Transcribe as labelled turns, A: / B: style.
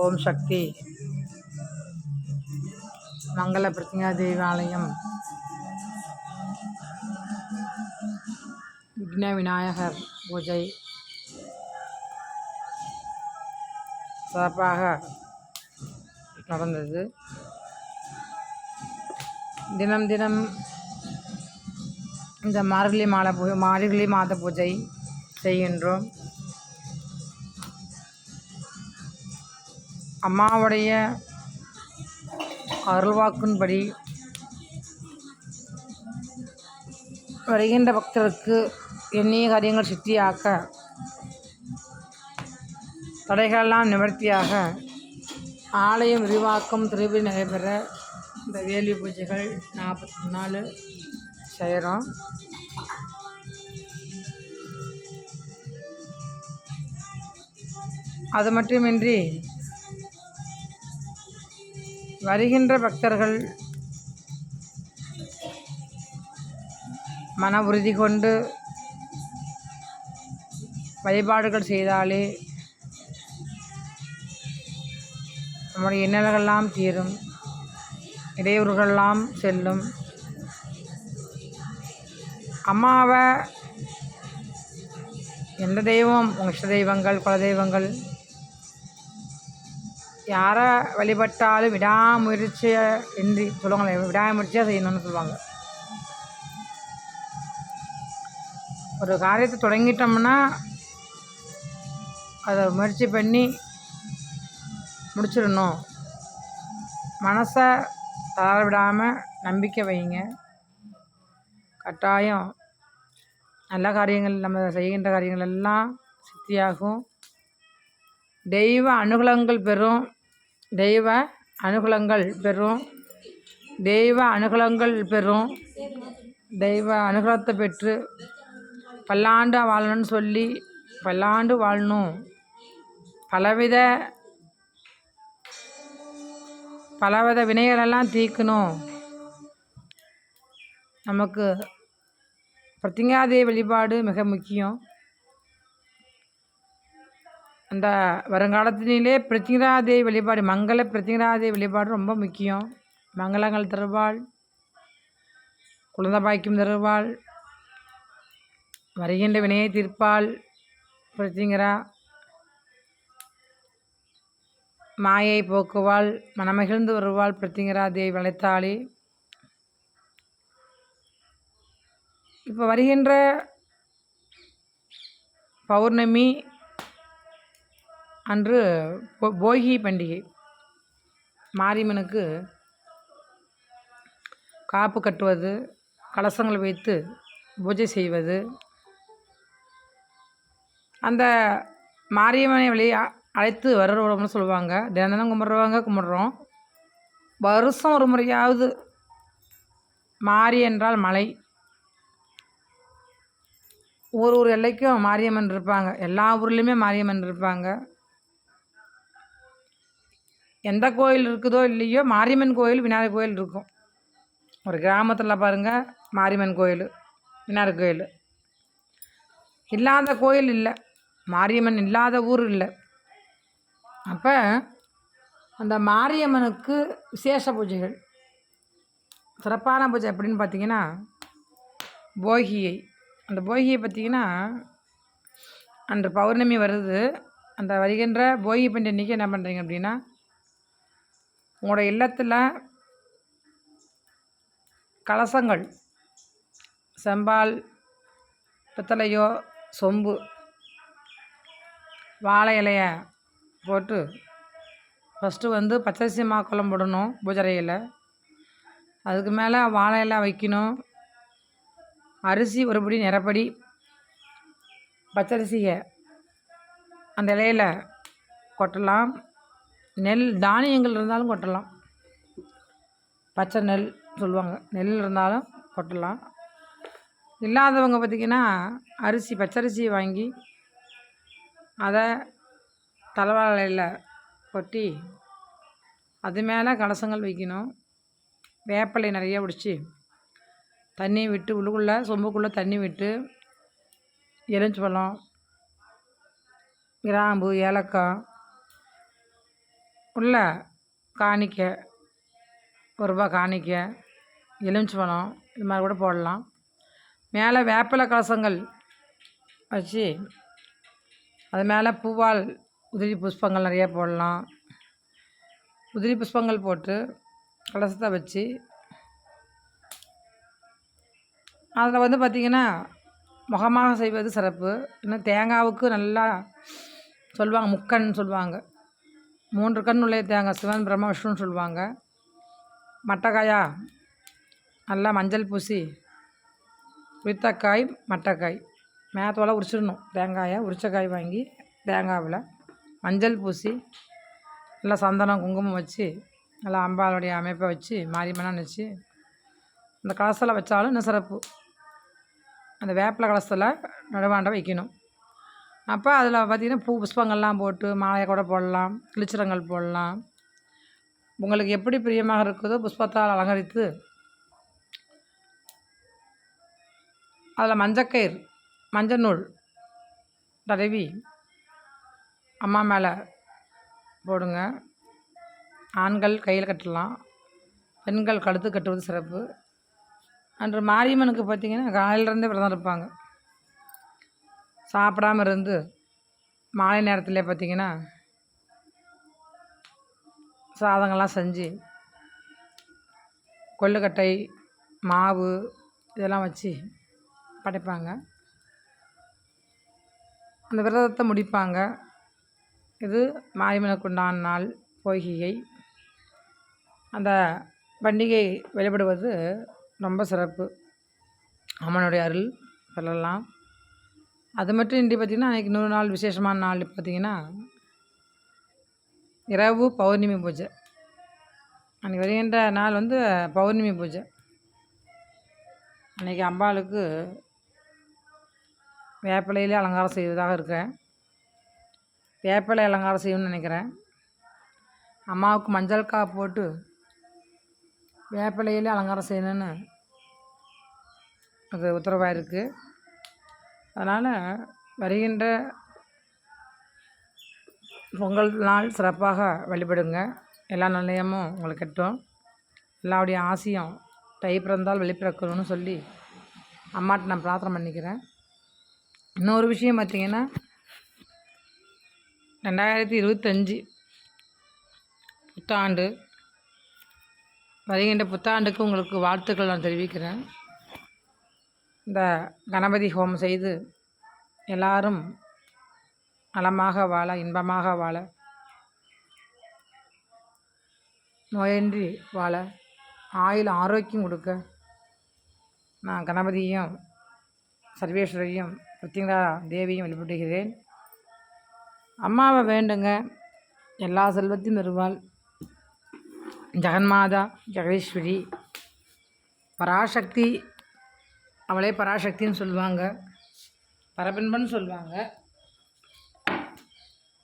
A: ஓம் சக்தி. மங்கள பிரத்யா தேவாலயம் விக்ன விநாயகர் பூஜை. சிறப்பாக நடந்தது. தினம் தினம் இந்த மார்கழி மாலை பூ மார்கழி மாத பூஜை செய்கின்றோம். அம்மாவுடைய அருள்வாக்கின்படி வருகின்ற பக்தருக்கு எண்ணிய காரியங்கள் சித்தியாக்க தடைகளெல்லாம் நிவர்த்தியாக ஆலயம் விரிவாக்கம் திருவிழி நடைபெற இந்த வேலி பூஜைகள் நாற்பத்தி நாலு செய்கிறோம் அது மட்டுமின்றி வருகின்ற பக்தர்கள் மன உறுதி கொண்டு வழிபாடுகள் செய்தாலே நம்முடைய இன்னல்களெல்லாம் தீரும் இடையூறுகள்லாம் செல்லும். அம்மாவை எந்த தெய்வம் உங்கள் இஷ்ட தெய்வங்கள் குல தெய்வங்கள் யாரை வழிபட்டாலும் விடாமுயற்சியை இன்றி சொல்லுவாங்களே விடாமுயற்சியாக செய்யணும்னு சொல்லுவாங்க. ஒரு காரியத்தை தொடங்கிட்டோம்னா அதை முயற்சி பண்ணி முடிச்சிடணும். மனசை தளர விடாமல் நம்பிக்கை வைங்க. கட்டாயம் நல்ல காரியங்கள் நம்ம செய்கின்ற காரியங்கள் எல்லாம் சித்தியாகும். தெய்வ அனுகூலங்கள் பெறும். தெய்வ அனுகூலங்கள் பெறும். தெய்வ அனுகூலங்கள் பெறும். தெய்வ அனுகூலத்தை பெற்று பல்லாண்டு வாழணும்னு சொல்லி பல்லாண்டு வாழணும். பலவித பலவித வினைகளெல்லாம் தீர்க்கணும். நமக்கு பிரத்திங்காதேவி வழிபாடு மிக முக்கியம். அந்த வருங்காலத்தினிலே பிரத்திங்கராதேவி வழிபாடு மங்கள பிரத்திங்கராதேவி வழிபாடு ரொம்ப முக்கியம். மங்களங்கள் தருவாள் குழந்தை பாய்க்கும் தருவாள் வருகின்ற வினையை தீர்ப்பாள் பிரத்திங்கரா. மாயை போக்குவாள் மனமகிழ்ந்து வருவாள் பிரத்திங்கரா தேவி வளைத்தாளி. இப்போ வருகின்ற பௌர்ணமி அன்று போகி பண்டிகை. மாரியம்மனுக்கு காப்பு கட்டுவது கலசங்கள் வைத்து பூஜை செய்வது. அந்த மாரியம்மனை வெளியே அழைத்து வருவோம்னு சொல்லுவாங்க. தினம் தினம் கும்பிட்றவங்க கும்பிட்றோம். வருஷம் ஒரு முறையாவது மாரி என்றால் மலை. ஒரு ஒரு எல்லைக்கும் மாரியம்மன் இருப்பாங்க. எல்லா ஊர்லேயுமே மாரியம்மன் இருப்பாங்க. எந்த கோயில் இருக்குதோ இல்லையோ மாரியம்மன் கோயில் விநாயகர் கோயில் இருக்கும். ஒரு கிராமத்தில் பாருங்கள் மாரியம்மன் கோயில் விநாயகர் கோயில். இல்லாத கோயில் இல்லை. மாரியம்மன் இல்லாத ஊர் இல்லை. அப்போ அந்த மாரியம்மனுக்கு விசேஷ பூஜைகள். சிறப்பான பூஜை எப்படின்னு பார்த்தீங்கன்னா போகியை. அந்த போகியை பார்த்திங்கன்னா அன்று பௌர்ணமி வருது. அந்த வருகின்ற போகி பண்டிகை அன்றைக்கி என்ன பண்ணுறீங்க அப்படின்னா உங்களோட இல்லத்தில் கலசங்கள் செம்பால் பித்தளையோ சொம்பு வாழை இலைய போட்டு ஃபஸ்ட்டு வந்து பச்சரிசி மாக்குளம் போடணும் பூஜரையில் அதுக்கு மேலே வாழை இலை வைக்கணும். அரிசி ஒருபடி நிறப்படி பச்சரிசியை அந்த இலையில் கொட்டலாம். நெல் தானியங்கள் இருந்தாலும் கொட்டலாம். பச்சை நெல் சொல்லுவாங்க. நெல் இருந்தாலும் கொட்டலாம். இல்லாதவங்க பார்த்திங்கன்னா அரிசி பச்சரிசியை வாங்கி அதை தலைவாழையில் கொட்டி அது மேலே கலசங்கள் வைக்கணும். வேப்பலை நிறைய பிடிச்சி தண்ணி விட்டு உள்ளுக்குள்ளே சொம்புக்குள்ளே தண்ணி விட்டு எலுமிச்சி பழம் கிராம்பு ஏலக்காய் உள்ள காணிக்க ஒரு ரூபா காணிக்க எலுமிச்சம்பழம் இது மாதிரி கூட போடலாம். மேலே வேப்பிலை கலசங்கள் வச்சு அது மேலே பூவால் உதிரி புஷ்பங்கள் நிறைய போடலாம். உதிரி புஷ்பங்கள் போட்டு கலசத்தை வச்சு அதில் வந்து பார்த்திங்கன்னா முகமாக செய்வது சிறப்பு. இன்னும் தேங்காவுக்கு நல்லா சொல்லுவாங்க முக்கன் சொல்லுவாங்க. மூன்று கண் உள்ள தேங்காய் சிவன் பிரம்ம விஷ்ணுன்னு சொல்லுவாங்க. மட்டைக்காயா நல்லா மஞ்சள் பூசி உரித்தக்காய் மட்டைக்காய். மேத்தோல உரிச்சிடணும். தேங்காயை உரிச்சக்காய் வாங்கி தேங்காவில் மஞ்சள் பூசி நல்லா சந்தனம் குங்குமம் வச்சு நல்லா அம்பாளுடைய அமைப்பை வச்சு மாரியம்மனாக வச்சு அந்த கலசத்தில் வச்சாலும் இன்னும் சிறப்பு. அந்த வேப்பிலை கலசத்தில் நடுவாண்டை வைக்கணும். அப்போ அதில் பார்த்திங்கன்னா பூ புஷ்பங்கள்லாம் போட்டு மாலையை கூட போடலாம் கிளிச்சிரங்கள் போடலாம். உங்களுக்கு எப்படி பிரியமாக இருக்குதோ புஷ்பத்தால் அலங்கரித்து அதில் மஞ்சக்கயிறு மஞ்சள் நூல் தடவி அம்மா மேலே போடுங்க. ஆண்கள் கையில் கட்டலாம் பெண்கள் கழுத்து கட்டுவது சிறப்பு. அன்று மாரியம்மனுக்கு பார்த்திங்கன்னா காலையிலேருந்தே விரதம் இருப்பாங்க. சாப்பிடாம இருந்து மாலை நேரத்தில் பார்த்திங்கன்னா சாதங்கள்லாம் செஞ்சு கொள்ளுக்கட்டை மாவு இதெல்லாம் வச்சு படைப்பாங்க. அந்த விரதத்தை முடிப்பாங்க. இது மாரியம்மனுக்கு நாள் போகிகை அந்த பண்டிகை வழிபடுவது ரொம்ப சிறப்பு. அம்மனுடைய அருள் சொல்லலாம். அது மட்டும் இன்றி பார்த்திங்கன்னா அன்றைக்கி நூறு நாள் விசேஷமான நாள் பார்த்திங்கன்னா இரவு பௌர்ணமி பூஜை. அன்றைக்கி வருகின்ற நாள் வந்து பௌர்ணமி பூஜை. அன்றைக்கி அம்பாளுக்கு வேப்பிலையிலே அலங்காரம் செய்வதாக இருக்கிறேன். வேப்பிலை அலங்காரம் செய்யணும்னு நினைக்கிறேன். அம்மாவுக்கு மஞ்சள் கா போட்டு வேப்பிலையிலே அலங்காரம் செய்யணும்னு அது உத்தரவாக இருக்குது அதனால் வருகின்ற பொங்கல் நாள் சிறப்பாக வழிபடுங்க. எல்லா நிலையமும் உங்களுக்கு கட்டும். எல்லாருடைய ஆசையும் தை பிறந்தால் வெளிப்பிறக்கணும்னு சொல்லி அம்மாட்ட நான் பிரார்த்தனை பண்ணிக்கிறேன். இன்னொரு விஷயம் பார்த்திங்கன்னா ரெண்டாயிரத்தி இருபத்தஞ்சி புத்தாண்டு வருகின்ற புத்தாண்டுக்கு உங்களுக்கு வாழ்த்துக்கள் நான் தெரிவிக்கிறேன். இந்த கணபதி ஹோமம் செய்து எல்லாரும் நலமாக வாழ இன்பமாக வாழ நோயின்றி வாழ ஆயுள் ஆரோக்கியம் கொடுக்க நான் கணபதியும் சர்வேஸ்வரையும் பிரத்யங்கரா தேவியும் வழிபடுகிறேன். அம்மாவை வேண்டுங்க. எல்லா செல்வத்தையும் பெறுவாள். ஜெகன்மாதா ஜெகதீஸ்வரி பராசக்தி அவளே பராசக்தின்னு சொல்லுவாங்க. பரபின்பன்னு சொல்லுவாங்க.